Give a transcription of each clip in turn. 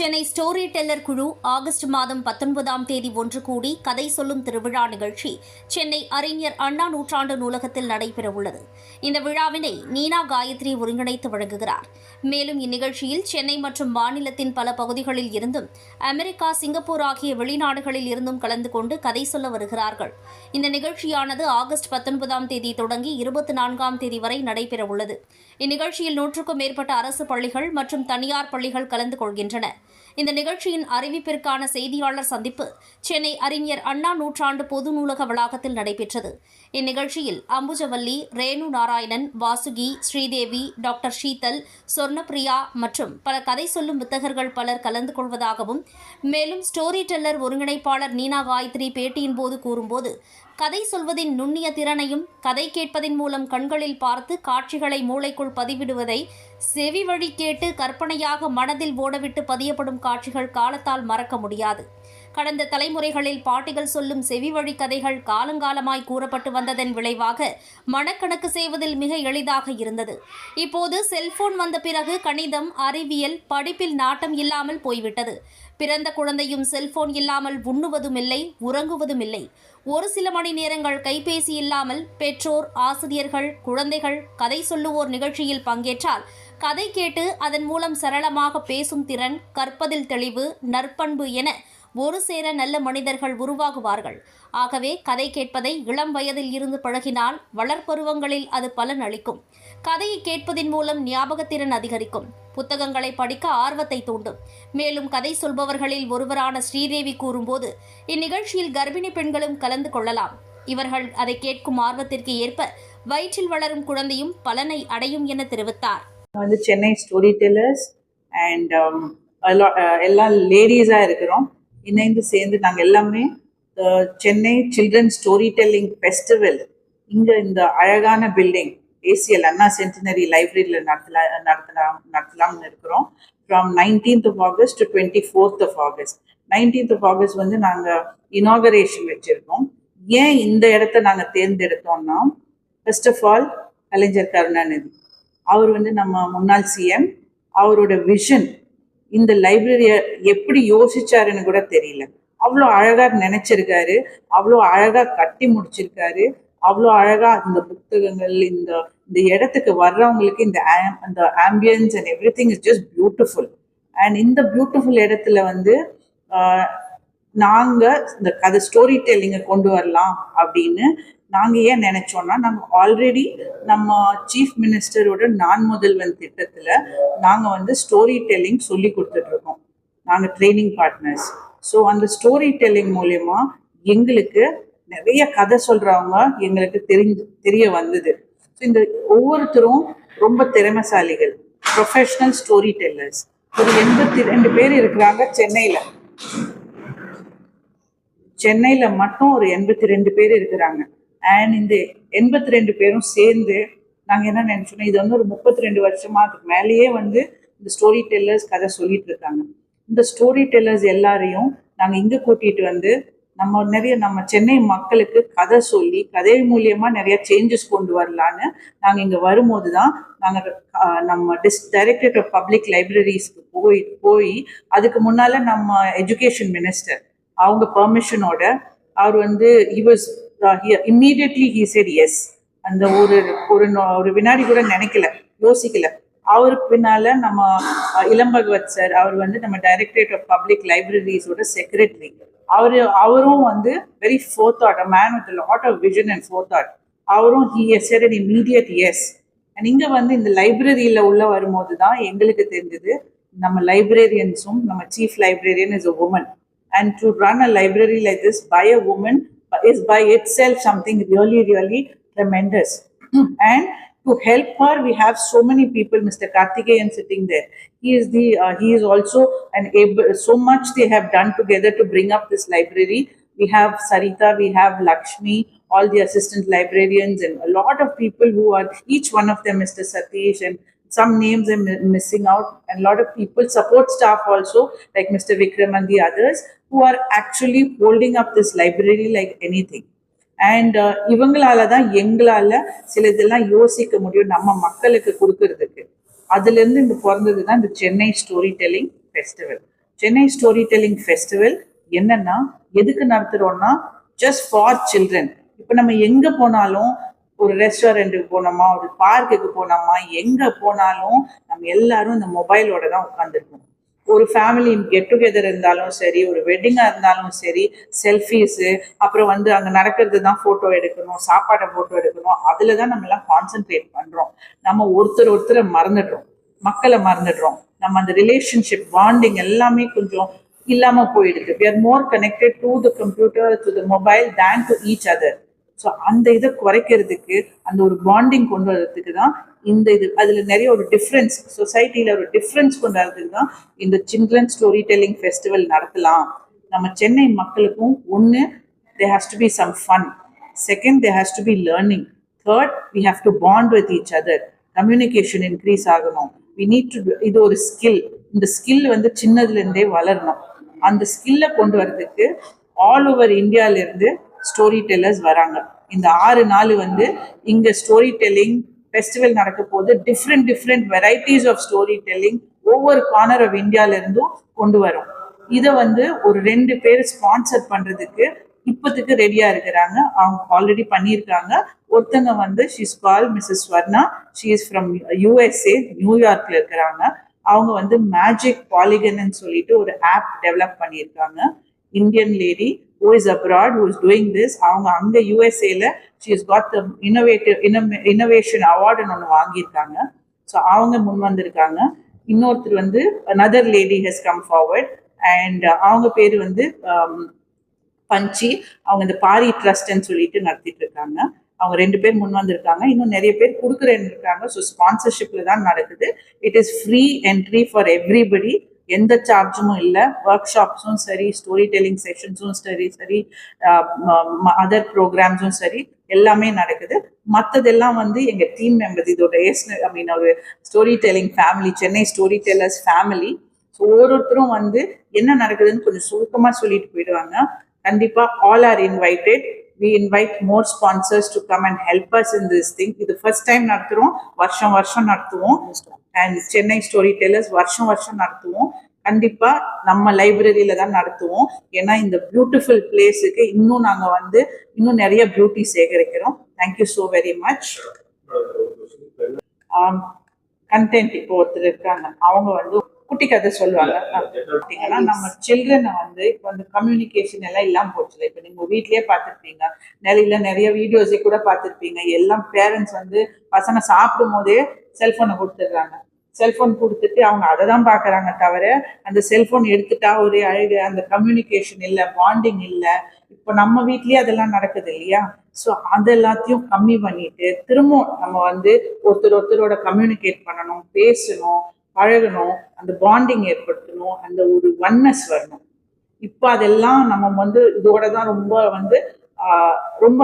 Chennai story teller குழு August மாதம் பத்தொன்பதாம் தேதி ஒன்று கூடி கதை சொல்லும் திருவிழா நிகழ்ச்சி சென்னை அறிஞர் அண்ணா நூற்றாண்டு நூலகத்தில் நடைபெறவுள்ளது இந்த விழாவினை நீனா காயத்ரி ஒருங்கிணைத்து வழங்குகிறார். மேலும் இந்நிகழ்ச்சியில் சென்னை மற்றும் மாநிலத்தின் பல பகுதிகளில் இருந்தும் அமெரிக்கா சிங்கப்பூர் ஆகிய வெளிநாடுகளில் இருந்தும் கலந்து கொண்டு கதை சொல்ல வருகிறார்கள். இந்த நிகழ்ச்சியானது ஆகஸ்ட் பத்தொன்பதாம் தேதி தொடங்கி இருபத்தி நான்காம் தேதி வரை நடைபெறவுள்ளது இந்நிகழ்ச்சியில் நூற்றுக்கும் மேற்பட்ட அரசு பள்ளிகள் மற்றும் தனியார் பள்ளிகள் கலந்து கொள்கின்றன. இந்த நிகழ்ச்சியின் அறிவிப்பிற்கான செய்தியாளர் சந்திப்பு சென்னை அறிஞர் அண்ணா நூற்றாண்டு பொது நூலக வளாகத்தில் நடைபெற்றது. இந்நிகழ்ச்சியில் அம்புஜவல்லி ரேணு நாராயணன் வாசுகி ஸ்ரீதேவி டாக்டர் ஷீதல் சொர்ணப்பிரியா மற்றும் பல கதை சொல்லும் புத்தகர்கள் பலர் கலந்து கொள்வதாகவும் மேலும் ஸ்டோரி டெல்லர் ஒருங்கிணைப்பாளர் நீனா காயத்ரி பேட்டியின் போது கூறும்போது கதை சொல்வதின் நுண்ணிய திறனையும் கதை கேட்பதின் மூலம் கண்களில் பார்த்து காட்சிகளை மூளைக்குள் பதிவிடுவதை செவி வழி கேட்டு கற்பனையாக மனதில் ஓடவிட்டு பதியப்படும் காட்சிகள் காலத்தால் மறக்க முடியாது. கடந்த தலைமுறைகளில் பாட்டிகள் சொல்லும் செவி வழி கதைகள் காலங்காலமாய் கூறப்பட்டு வந்ததன் விளைவாக மனக்கணக்கு செய்வதில் மிக எளிதாக இருந்தது. இப்போது செல்போன் வந்த பிறகு கணிதம் அறிவியல் படிப்பில் நாட்டம் இல்லாமல் போய்விட்டது. பிறந்த குழந்தையும் செல்போன் இல்லாமல் உண்ணுவதும் இல்லை உறங்குவதும் இல்லை ஒரு சில மணி நேரங்கள் கைபேசி இல்லாமல் பெற்றோர் ஆசிரியர்கள் குழந்தைகள் கதை சொல்லுவோர் நிகழ்ச்சியில் பங்கேற்றால் கதை கேட்டு அதன் மூலம் சரளமாக பேசும் திறன் கற்பதில் தெளிவு நற்பண்பு என ஒரு சேர நல்ல மனிதர்கள் உருவாகுவார்கள். ஆகவே கதை கேட்பதை இளம் வயதில் இருந்து பழகினால் வளர்ப்பருவங்களில் அது பலன் அளிக்கும். கதையை கேட்பதின் மூலம் ஞாபகத்திறன் அதிகரிக்கும். புத்தகங்களை படிக்க ஆர்வத்தை தூண்டும். மேலும் கதை சொல்பவர்களில் ஒருவரான ஸ்ரீதேவி கூறும்போது இந்நிகழ்ச்சியில் கர்ப்பிணி பெண்களும் கலந்து கொள்ளலாம். இவர்கள் அதை கேட்கும் ஆர்வத்திற்கு ஏற்ப வயிற்றில் வளரும் குழந்தையும் பலனை அடையும் என தெரிவித்தார். வந்து சென்னை ஸ்டோரி டெல்லர்ஸ் அண்ட் எல்லா லேடிஸாக இருக்கிறோம். இணைந்து சேர்ந்து நாங்கள் எல்லாமே uh, Chennai children story telling festival இங்கே இந்த அழகான பில்டிங் ஏசிஎல் அண்ணா சென்டினரி லைப்ரரியில் நடத்தலாம் நடத்தலாம் நடத்தலாம்னு இருக்கிறோம். From nineteenth of August to twenty fourth of August nineteenth of August வந்து நாங்கள் இனாகரேஷன் வச்சுருக்கோம். ஏன் இந்த இடத்த நாங்கள் தேர்ந்தெடுத்தோம்னா first of all Kalaignar Karunanidhi. அவர் வந்து நம்ம முன்னாள் சிஎம் அவரோட விஷன் இந்த லைப்ரரியை எப்படி யோசிச்சாருன்னு கூட தெரியல. அவ்வளோ அழகா நினைச்சிருக்காரு. அவ்வளோ அழகா கட்டி முடிச்சிருக்காரு. அவ்வளோ அழகா இந்த புத்தகங்கள் இந்த இந்த இடத்துக்கு வர்றவங்களுக்கு இந்த ஆம் அந்த ambience and everything is just beautiful and இந்த பியூட்டிஃபுல் இடத்துல வந்து நாங்க இந்த கதை ஸ்டோரி டெல்லிங்கை கொண்டு வரலாம் அப்படின்னு நாங்க ஏன் நினைச்சோம்னா நாங்க ஆல்ரெடி நம்ம சீஃப் மினிஸ்டரோட நான் முதல்வன் திட்டத்துல நாங்க வந்து ஸ்டோரி டெல்லிங் சொல்லி கொடுத்துட்டு இருக்கோம். நாங்க ட்ரைனிங் பார்ட்னர்ஸ் ஸோ அந்த ஸ்டோரி டெல்லிங் மூலயமா எங்களுக்கு நிறைய கதை சொல்றவங்க எங்களுக்கு தெரிஞ்சு தெரிய வந்தது. இந்த ஒவ்வொருத்தரும் ரொம்ப திறமைசாலிகள் ப்ரொஃபஷனல் ஸ்டோரி டெல்லர்ஸ் ஒரு எண்பத்தி ரெண்டு பேர் இருக்கிறாங்க சென்னையில. சென்னையில மட்டும் ஒரு எண்பத்தி ரெண்டு பேர் இருக்கிறாங்க. அண்ட் இந்த எண்பத்தி ரெண்டு பேரும் சேர்ந்து நாங்க என்ன நினைச்சோம் இது வந்து ஒரு முப்பத்தி ரெண்டு வருஷமா அதுக்கு மேலேயே வந்து இந்த ஸ்டோரி டெல்லர்ஸ் கதை சொல்லிட்டு இருக்காங்க. இந்த ஸ்டோரி டெல்லர்ஸ் எல்லாரையும் நாங்க இங்க கூட்டிட்டு வந்து நம்ம நிறைய நம்ம சென்னை மக்களுக்கு கதை சொல்லி கதை மூலியமா நிறைய சேஞ்சஸ் கொண்டு வரலான்னு நாங்க இங்க வரும்போது தான் நாங்க நம்ம டிஸ் டைரக்டரேட் ஆஃப் பப்ளிக் லைப்ரரிஸ்க்கு போய் போய் அதுக்கு முன்னால நம்ம எஜுகேஷன் மினிஸ்டர் அவங்க பெர்மிஷனோட அவர் வந்து he was immediately he- immediately he அந்த ஒரு ஒரு ஒரு வினாடி கூட நினைக்கல யோசிக்கல. அவருக்கு பின்னால நம்ம இளம்பகவத் சார் அவர் வந்து நம்ம டைரக்டரேட் ஆஃப் பப்ளிக் லைப்ரரிஸோட செக்ரட்டரி அவரு அவரும் வந்து very forethought a man with lot of vision and forethought அவரும் he said in immediate yes and இங்கே வந்து இந்த லைப்ரரியில் உள்ள வரும்போது தான் எங்களுக்கு தெரிஞ்சது நம்ம லைப்ரரியன்ஸும் நம்ம chief librarian is a woman and to run a library like this by a woman is by itself something really really tremendous and to help her we have so many people mr karthikeyan sitting there. He is the uh, he is also an able so much they have done together to bring up this library. We have sarita we have lakshmi all the assistant librarians and a lot of people who are each one of them mr satish and some names are missing out. And a lot of people support staff also like mr vikram and the others who are actually holding up this library like anything and uh, இவங்களால தான் எங்களால சில இதெல்லாம் யோசிக்க முடியும் நம்ம மக்களுக்கு கொடுக்கறதுக்கு. அதுல இருந்து இந்த பிறந்தது தான் இந்த Chennai story telling festival Chennai story telling festival என்னன்னா எதுக்கு நடத்துறோம்னா ஜஸ்ட் ஃபார் சில்ட்ரன் இப்போ நம்ம எங்க போனாலும் ஒரு ரெஸ்டாரண்ட்டுக்கு போனோமா ஒரு பார்க்குக்கு போனோமா எங்க போனாலும் நம்ம எல்லாரும் இந்த மொபைலோட தான் உட்காந்துருக்கோம் ஒரு ஃபேமிலி கெட் டுகெதர் இருந்தாலும் சரி ஒரு வெட்டிங்காக இருந்தாலும் சரி செல்ஃபீஸு அப்புறம் வந்து அங்கே நடக்கிறது தான் ஃபோட்டோ எடுக்கணும் சாப்பாடை ஃபோட்டோ எடுக்கணும் அதில் தான் நம்ம எல்லாம் கான்சென்ட்ரேட் பண்ணுறோம் நம்ம ஒருத்தர் ஒருத்தரை மறந்துடுறோம். மக்களை மறந்துடுறோம். நம்ம அந்த ரிலேஷன்ஷிப் பாண்டிங் எல்லாமே கொஞ்சம் இல்லாமல் போயிடுது. We are more connected to the computer to the mobile than to each other so அந்த இதை குறைக்கிறதுக்கு அந்த ஒரு பாண்டிங் கொண்டு வர்றதுக்கு தான் இந்த இது அதில் நிறைய ஒரு டிஃப்ரென்ஸ் சொசைட்டியில் ஒரு டிஃப்ரென்ஸ் கொண்டு வர்றதுக்கு தான் இந்த சில்ட்ரன் ஸ்டோரி டெல்லிங் ஃபெஸ்டிவல் நடத்தலாம். நம்ம சென்னை மக்களுக்கும் ஒன்று they has to be some fun second they has to be learning third we have to bond with each other communication increase ஆகணும். வி நீட் டு இது ஒரு ஸ்கில் இந்த ஸ்கில் வந்து சின்னதுலேருந்தே வளரணும். அந்த ஸ்கில்லை கொண்டு வர்றதுக்கு ஆல் ஓவர் இந்தியாவிலேருந்து ஸ்டோரி டெல்லர்ஸ் வராங்க. இந்த ஆறு நாள் வந்து இங்க ஸ்டோரி டெல்லிங் ஃபெஸ்டிவல் நடக்க போது different different varieties of story telling ஒவ்வொரு கார்னர் ஆஃப் இந்தியால இருந்தும் கொண்டு வரும். இதை வந்து ஒரு ரெண்டு பேர் ஸ்பான்சர் பண்றதுக்கு இப்போத்துக்கு ரெடியா இருக்கிறாங்க. அவங்க ஆல்ரெடி பண்ணியிருக்காங்க. ஒருத்தங்க வந்து she's call Mrs Swarna she is from USA நியூயார்க்ல இருக்கிறாங்க. அவங்க வந்து மேஜிக் பாலிகன்னு சொல்லிட்டு ஒரு ஆப் டெவலப் பண்ணியிருக்காங்க. Indian lady who is abroad who is doing this. அவங்க அங்க யூஎஸ்ஏல she is got innovative innovative innovation அவார்டுன்னு ஒன்று வாங்கியிருக்காங்க. ஸோ அவங்க முன் வந்திருக்காங்க. இன்னொருத்தர் வந்து another lady has come forward and அவங்க பேர் வந்து um, பஞ்சி. அவங்க இந்த பாரி ட்ரஸ்ட்ன்னு சொல்லிட்டு நடத்திட்டு இருக்காங்க அவங்க ரெண்டு பேர் முன் வந்திருக்காங்க. இன்னும் நிறைய பேர் கொடுக்குறேன்னு இருக்காங்க. ஸோ ஸ்பான்சர்ஷிப்ல தான் நடக்குது. It is free entry for everybody எந்த சார்ஜும் இல்லை. ஒர்க் ஷாப்ஸும் சரி ஸ்டோரி டெல்லிங் செஷன்ஸும் சரி சரி அதர் ப்ரோக்ராம்ஸும் சரி எல்லாமே நடக்குது. மற்றதெல்லாம் வந்து எங்க டீம் மெம்பர்ஸ் இதோட ஐ மீன் ஒரு story telling family Chennai story tellers family so ஒவ்வொருத்தரும் வந்து என்ன நடக்குதுன்னு கொஞ்சம் சுருக்கமா சொல்லிட்டு போயிடுவாங்க. கண்டிப்பா all are invited we invite more sponsors to come and help us in this thing இது ஃபர்ஸ்ட் டைம் நடத்துகிறோம் வருஷம் வருஷம் நடத்துவோம். அண்ட் சென்னை ஸ்டோரி டெல்லர்ஸ் வருஷம் வருஷம் நடத்துவோம். கண்டிப்பா நம்ம லைப்ரரியில தான் நடத்துவோம். ஏன்னா இந்த பியூட்டிஃபுல் பிளேஸுக்கு இன்னும் நாங்க வந்து இன்னும் நிறைய beauty சேகரிக்கிறோம். Thank you so very much content இப்போ ஒருத்தர் இருக்காங்க. அவங்க வந்து குட்டி கதை சொல்லுவாங்க. பார்த்தீங்கன்னா நம்ம சில்ட்ரனை வந்து இப்போ அந்த கம்யூனிகேஷன் எல்லாம் இல்லாம போச்சுல. இப்போ நீங்க வீட்லயே பார்த்துருப்பீங்க நிறைய நிறைய வீடியோஸே கூட பார்த்துருப்பீங்க எல்லாம் பேரண்ட்ஸ் வந்து பசங்க சாப்பிடும் போதே செல்போனை கொடுத்துடுறாங்க. செல்போன் கொடுத்துட்டு அவங்க அதை தான் பார்க்குறாங்க தவிர அந்த செல்போன் எடுத்துட்டா ஒரே அழகு அந்த கம்யூனிகேஷன் இல்லை பாண்டிங் இல்லை. இப்போ நம்ம வீட்லேயே அதெல்லாம் நடக்குது இல்லையா? ஸோ அது எல்லாத்தையும் கம்மி பண்ணிட்டு திரும்பவும் நம்ம வந்து ஒருத்தர் ஒருத்தரோட கம்யூனிகேட் பண்ணணும் பேசணும் பழகணும் அந்த பாண்டிங் ஏற்படுத்தணும் அந்த ஒரு ஒன்னஸ் வரணும். இப்போ அதெல்லாம் நம்ம வந்து இதோட தான் ரொம்ப வந்து ரொம்ப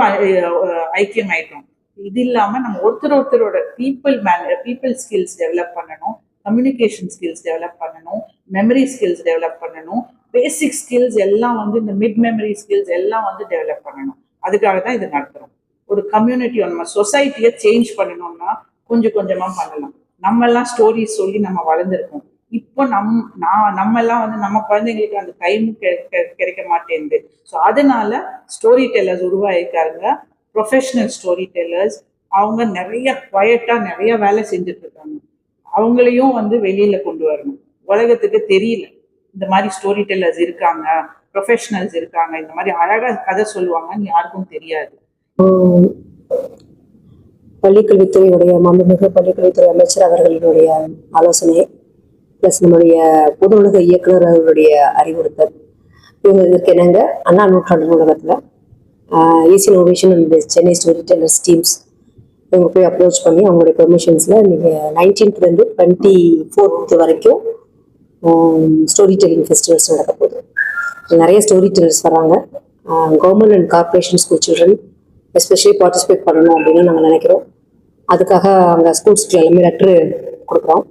ஐக்கியம் ஆயிட்டோம் இது இல்லாம நம்ம ஒருத்தர் ஒருத்தரோட people man people skills develop பண்ணணும். கம்யூனிகேஷன் ஸ்கில்ஸ் டெவலப் பண்ணணும். மெமரி ஸ்கில்ஸ் டெவலப் பண்ணணும். பேசிக் ஸ்கில்ஸ் எல்லாம் வந்து இந்த மிட் மெமரி ஸ்கில்ஸ் எல்லாம் வந்து டெவலப் பண்ணணும். அதுக்காக தான் இது நடத்துறோம். ஒரு கம்யூனிட்டி நம்ம சொசைட்டியை சேஞ்ச் பண்ணணும்னா கொஞ்சம் கொஞ்சமாக பண்ணலாம். நம்ம எல்லாம் ஸ்டோரிஸ் சொல்லி நம்ம வளர்ந்துருக்கோம். இப்போ நம் நான் நம்ம எல்லாம் வந்து நம்ம குழந்தைங்களுக்கு அந்த டைம் கிடைக்க மாட்டேங்குது. ஸோ அதனால ஸ்டோரி டெல்லர்ஸ் உருவாயிருக்காருங்க. ப்ரொஃபஷனல் ஸ்டோரி டெல்லர்ஸ் அவங்க நிறைய குவயட்டாக நிறைய வேலை செஞ்சுட்டு இருக்காங்க அவங்களையும் வந்து வெளியில் கொண்டு வரணும். உலகத்துக்கு தெரியல. இந்த மாதிரி ஸ்டோரி டெல்லர்ஸ் இருக்காங்க ப்ரொஃபஷனல்ஸ் இருக்காங்க இந்த மாதிரி அழகாக கதை சொல்லுவாங்கன்னு யாருக்கும் தெரியாது. பள்ளிக்கல்வித்துறையுடைய மாண்புமிகு பள்ளிக்கல்வித்துறை அமைச்சர் அவர்களினுடைய ஆலோசனை ப்ளஸ் நம்முடைய பொது உலக இயக்குனர் அவர்களுடைய அறிவுறுத்தல். இவங்க இதற்கு என்னங்க? அண்ணா நூற்றாண்டு நூலகத்தில் easy novation and Chennai story tellers teams இவங்க போய் அப்ரோச் பண்ணி அவங்களுடைய பெர்மிஷன்ஸில் நீங்கள் நைன்டீன்த்லேருந்து டுவெண்ட்டி ஃபோர்த் வரைக்கும் ஸ்டோரி டெல்லிங் ஃபெஸ்டிவல்ஸ் நடக்க போகுது. நிறைய ஸ்டோரி டெல்லர்ஸ் வராங்க government and corporation school children especially participate பண்ணணும் அப்படின்னு நாங்கள் நினைக்கிறோம். அதுக்காக அங்கே ஸ்கூல்ஸ்க்கு எல்லாமே லெட்ரு கொடுக்குறோம்.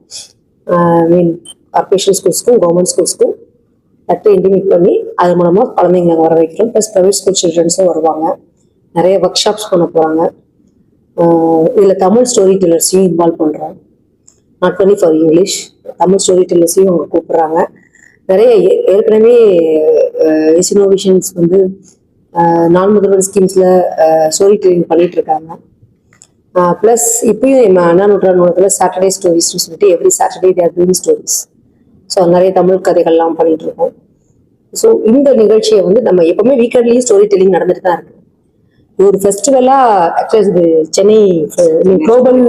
மீன் கார்பரேஷன் ஸ்கூல்ஸ்க்கும் கவர்மெண்ட் ஸ்கூல்ஸ்க்கும் நட்டு இன்டிமேட் பண்ணி அது மூலமாக குழந்தைங்களை வர வைக்கிறோம் ப்ளஸ் ப்ரைவேட் ஸ்கூல் சில்ட்ரன்ஸும் வருவாங்க. நிறைய ஒர்க் ஷாப்ஸ் பண்ண போகிறாங்க இதில் தமிழ் ஸ்டோரி டெல்லர்ஸையும் இன்வால்வ் பண்ணுறோம் not only for English Tamil story டெல்லர்ஸையும் அவங்க கூப்பிட்றாங்க. நிறைய ஏ- ஏற்கனவே எசினோவேஷன்ஸ் வந்து நான் முதல்வர் ஸ்கீம்ஸில் ஸ்டோரி டெல்லிங் பண்ணிட்டு இருக்காங்க. ப்ளஸ் இப்பயும் அண்ணா நூற்றாண்டு நூலகத்தில் சாட்டர்டே ஸ்டோரிஸ்னு சொல்லிட்டு every Saturday there doing stories so நிறைய தமிழ் கதைகள்லாம் பண்ணிட்டு இருக்கோம் ஸோ இந்த நிகழ்ச்சியை வந்து நம்ம எப்பவுமே வீக்கெண்ட்லேயும் ஸ்டோரி டெல்லிங் நடந்துட்டு தான் இருக்கு. இது ஒரு ஃபெஸ்டிவலா ஆக்சுவலி இது Chennai global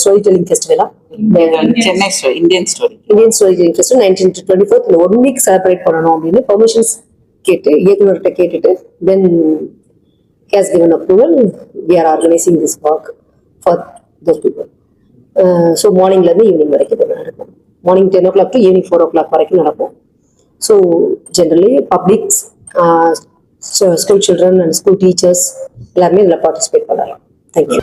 story telling ஃபெஸ்டிவலா Chennai story Indian story Indian story telling festival nineteen twenty fourth இந்த ஒன் வீக் செலிப்ரேட் பண்ணணும் அப்படின்னு பெர்மிஷன்ஸ் கேட்டு இயக்குனர்கிட்ட கேட்டுட்டு then case given approval. We are organizing this work for those people. So மார்னிங்லேருந்து evening வரைக்கும் இது நடக்கும். Morning ten o'clock to evening four o'clock வரைக்கும் நடக்கும் so generally publics school children and school teachers எல்லாருமே இதில் பார்ட்டிசிபேட் பண்ணலாம். தேங்க்யூ